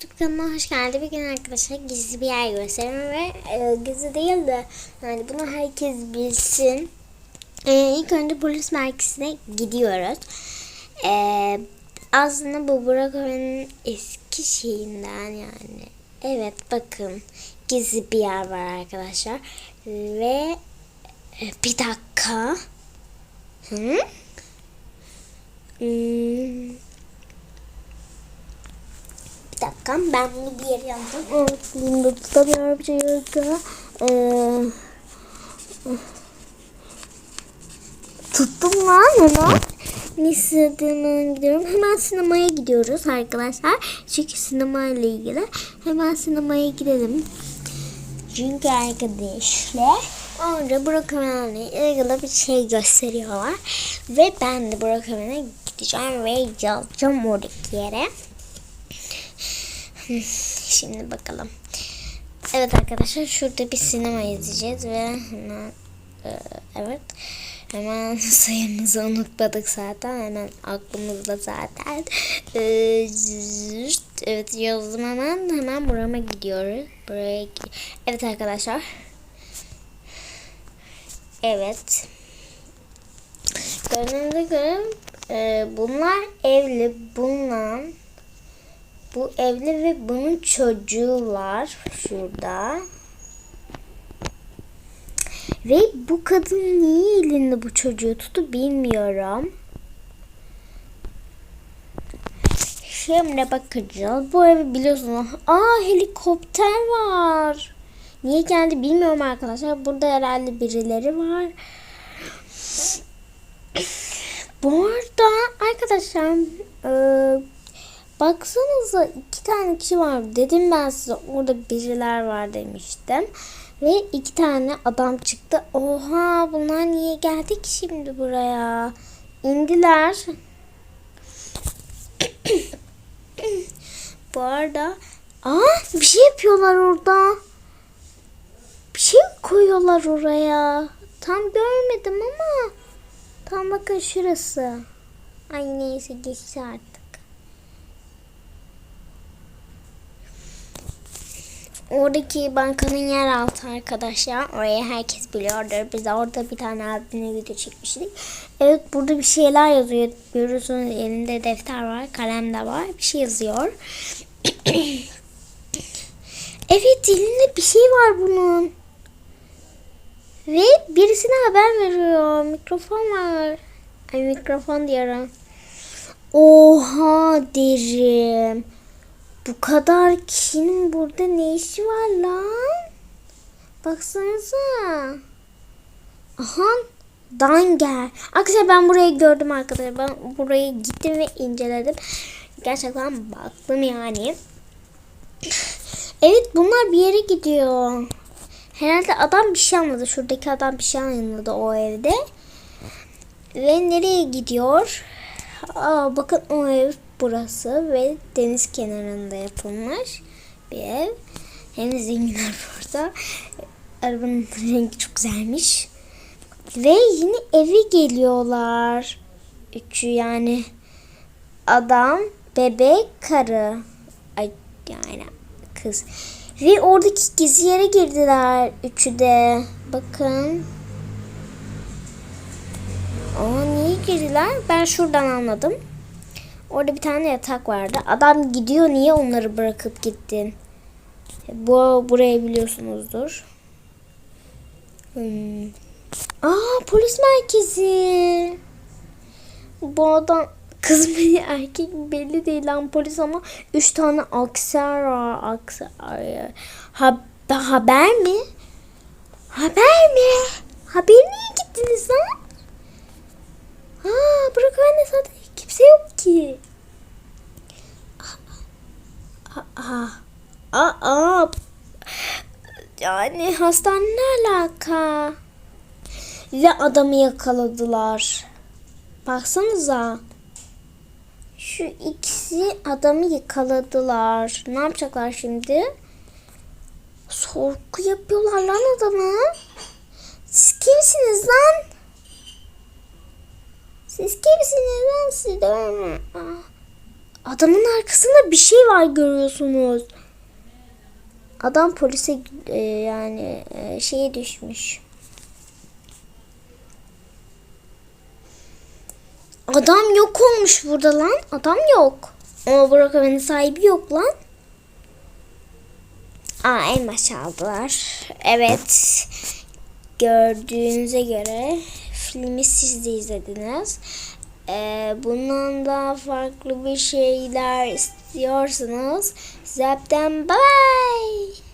YouTube kanalıma hoş geldin. Bir gün arkadaşlar gizli bir yer göstereyim ve e, gizli değil de yani bunu herkes bilsin. E, ilk önce polis merkezine gidiyoruz. E, aslında bu Burak eski şeyinden yani. Evet bakın gizli bir yer var arkadaşlar. Ve e, bir dakika. Hı? Hmm. Dakika ben bunu bir yere yazdım. Evet, tutamıyorum bir şey çünkü. Ee, tuttum lan onu. Hemen gidiyorum. Hemen sinemaya gidiyoruz arkadaşlar. Çünkü sinema ile ilgili. Hemen sinemaya gidelim. Çünkü arkadaşlar orada Ömer'le ilgili bir şey gösteriyorlar. Ve ben de Ömer'e gideceğim ve yazacağım oradaki yere. Şimdi bakalım. Evet arkadaşlar şurada bir sinema izleyeceğiz ve hemen e, evet hemen sayımızı unutmadık zaten hemen aklımızda zaten. E, evet yazdım hemen hemen burama gidiyoruz buraya evet arkadaşlar. Evet. Görünümde göre e, bunlar evli bunlar bu evli ve bunun çocuğu var şurada. Ve bu kadın niye elinde bu çocuğu tuttu bilmiyorum. Şimdi bakacağız. Bu evi biliyorsunuz. Aa helikopter var. Niye geldi bilmiyorum arkadaşlar. Burada herhalde birileri var. Bu arada arkadaşlar e, Baksanıza iki tane kişi var. Dedim ben size orada biriler var demiştim. Ve iki tane adam çıktı. Oha bunlar niye geldik şimdi buraya? İndiler. Bu arada Aa bir şey yapıyorlar orada. Bir şey koyuyorlar oraya. Tam görmedim ama. Tam bakın şurası. Ay neyse geçti artık. Oradaki bankanın yer altı arkadaşlar. Orayı herkes biliyordur. Biz orada bir tane abine video çekmiştik. Evet burada bir şeyler yazıyor. Görüyorsunuz elinde defter var. Kalem de var. Bir şey yazıyor. evet elinde bir şey var bunun. Ve birisine haber veriyor. Mikrofon var. Ay mikrofon diyorum. Oha derim. Bu kadar kişinin burada ne işi var lan? Baksanıza. Aha. Danger. Arkadaşlar ben burayı gördüm arkadaşlar. Ben buraya gittim ve inceledim. Gerçekten baktım yani. Evet bunlar bir yere gidiyor. Herhalde adam bir şey anladı. Şuradaki adam bir şey anladı o evde. Ve nereye gidiyor? Aa, bakın o ev burası ve deniz kenarında yapılmış bir ev. Hem zenginler burada. Arabanın rengi çok güzelmiş. Ve yine evi geliyorlar. Üçü yani adam, bebek, karı. Ay yani kız. Ve oradaki gizli yere girdiler üçü de. Bakın. Aa niye girdiler? Ben şuradan anladım. Orada bir tane yatak vardı. Adam gidiyor niye onları bırakıp gittin? Bu burayı biliyorsunuzdur. Hmm. Aa polis merkezi. Bu adam kız mı erkek belli değil lan polis ama üç tane akser var. Akser. Ha, haber mi? Haber mi? Haber niye gittiniz lan? Ha bırak anne zaten kimse yok ki. Aa, aa, aa. Yani hastane ne alaka? Ve adamı yakaladılar. Baksanıza. Şu ikisi adamı yakaladılar. Ne yapacaklar şimdi? Sorgu yapıyorlar lan adamı. Siz kimsiniz lan? Siz kimsiniz lan siz de Adamın arkasında bir şey var görüyorsunuz. Adam polise e, yani e, şeye düşmüş. Adam yok olmuş burada lan. Adam yok. Ama Burak Öven'in sahibi yok lan. Aa elma çaldılar. Evet. Gördüğünüze göre filmi siz de izlediniz. Ee, bundan daha farklı bir şeyler istiyorsanız Zepten bye bye.